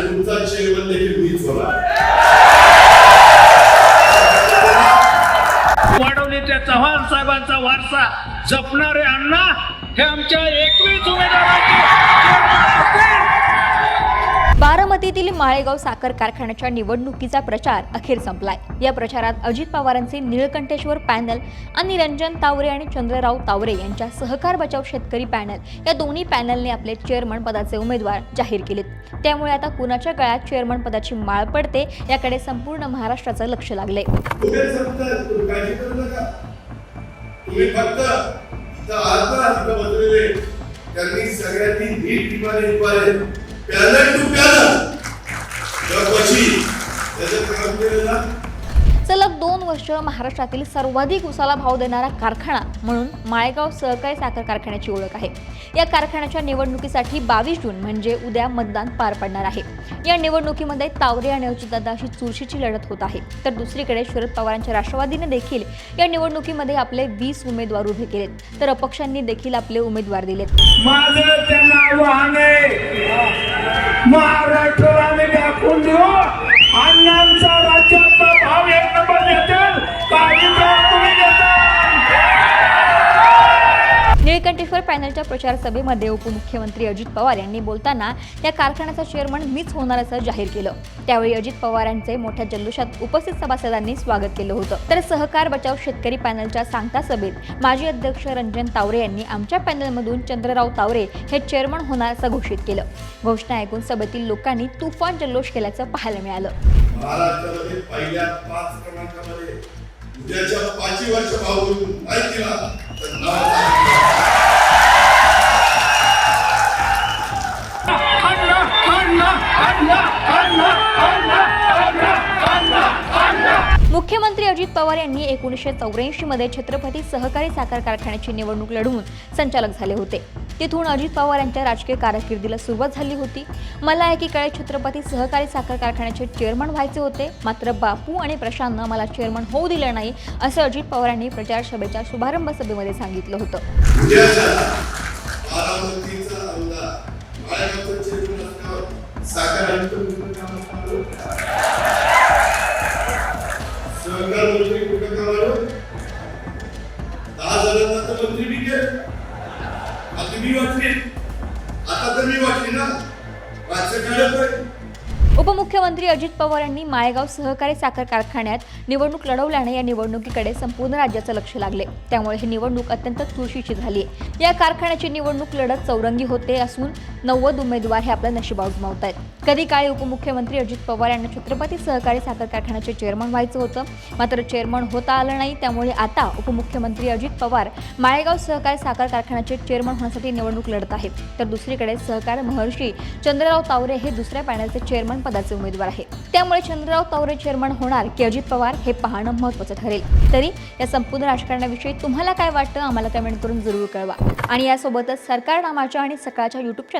आणि तुमचा चेअरमन देखील मीच होणार. वाढवणीच्या चव्हाण साहेबांचा वारसा जपणारे अण्णा हे आमच्या एकवीस उमेदवारांचे बारामतीतील माळेगाव साखर कारखान्याच्या निवडणुकीचा प्रचार अखेर संपलाय. या प्रचारात अजित पवारांचे निळकंठेश्वर पॅनल आणि रंजन तावरे आणि चंद्रराव तावरे यांच्या सहकार बचाव शेतकरी पॅनल या दोन्ही पॅनलने आपले चेअरमन पदाचे उमेदवार जाहीर केलेत. त्यामुळे आता कुणाच्या गळ्यात चेअरमन पदाची माळ पडते याकडे संपूर्ण महाराष्ट्राचं लक्ष लागले त्यांनी सगळ्यांनी नीट पॅनल टू पॅनल वर्ष महाराष्ट्रातील सर्वाधिक उसाला भाव देणारा कारखाना म्हणून माळेगाव सहकारी साखर कारखान्याची ओळख आहे. या कारखान्याच्या निवडणुकीसाठी बावीस जून म्हणजे उद्या मतदान पार पडणार आहे. या निवडणुकीमध्ये तावरे आणि अजितदादा अशी चुरशीची लढत होत आहे. तर दुसरीकडे शरद पवारांच्या राष्ट्रवादीने देखील या निवडणुकीमध्ये आपले वीस उमेदवार उभे केलेत. तर अपक्षांनी देखील आपले उमेदवार दिलेत. महाराष्ट्राला आम्ही दाखवून देऊ. अण्णांचा निळकंठेश्वर पॅनलच्या प्रचार सभेमध्ये उपमुख्यमंत्री अजित पवार यांनी बोलताना या कारखान्याचा चेअरमन मीच होणार असं जाहीर केलं. त्यावेळी अजित पवार यांचे मोठ्या जल्लोषात उपस्थित सभासदांनी स्वागत केलं होतं. तर सहकार बचाव शेतकरी पॅनलच्या सांगता सभेत माजी अध्यक्ष रंजन तावरे यांनी आमच्या पॅनलमधून चंद्रराव तावरे हे चेअरमन होणार असं घोषित केलं. घोषणा ऐकून सभेतील लोकांनी तुफान जल्लोष केल्याचं पाहायला मिळालं. महाराष्ट्रामध्ये पहिल्या पाच क्रमांकामध्ये उद्याच्या पाचवी वर्ष भाऊ नाही केला मुख्यमंत्री अजित पवार यांनी एकोणीसशे चौऱ्याऐंशी मध्ये छत्रपती सहकारी साखर कारखान्याची निवडणूक लढवून संचालक झाले होते. तिथून अजित पवार यांच्या राजकीय कारकिर्दीला सुरुवात झाली होती. मला एकीकडे छत्रपती सहकारी साखर कारखान्याचे चेअरमन व्हायचे होते. मात्र बापू आणि प्रशांतनं मला चेअरमन होऊ दिलं नाही असं अजित पवार यांनी प्रचार सभेच्या शुभारंभ सभेमध्ये सांगितलं होतं. साखर आयुक्त कुठं सहकार मंत्री कुठं दहा जणांना तर मंत्री केलं. आता मी आता तर मी ना वाचलं काढत नाही उपमुख्यमंत्री अजित पवार यांनी माळेगाव सहकारी साखर कारखान्यात निवडणूक लढवल्याने या निवडणुकीकडे संपूर्ण राज्याचं लक्ष लागले त्यामुळे ही निवडणूक अत्यंत चुरशीची झाली आहे या कारखान्याची निवडणूक लढत चौरंगी होते असून नव्वद उमेदवार हे आपलं नशीब आजमावत आहेत. कधी काळी उपमुख्यमंत्री अजित पवार यांना छत्रपती सहकारी साखर कारखान्याचे चेअरमन व्हायचं होतं मात्र चेअरमन होता आलं नाही त्यामुळे आता उपमुख्यमंत्री अजित पवार माळेगाव सहकारी साखर कारखान्याचे चेअरमन होण्यासाठी निवडणूक लढत आहेत. तर दुसरीकडे सहकार महर्षी चंद्रराव तावरे हे दुसऱ्या पॅनलचे चेअरमन पदाचे उमेदवार आहेत. त्यामुळे चंद्रराव तावरे चेअरमन होणार की अजित पवार हे पाहणं महत्त्वाचं ठरेल. तरी या संपूर्ण राजकारणाविषयी तुम्हाला काय वाटतं? आम्हाला कमेंट करून जरूर कळवा. आणि यासोबतच सरकार नामाच्या आणि सकाळच्या यूट्यूब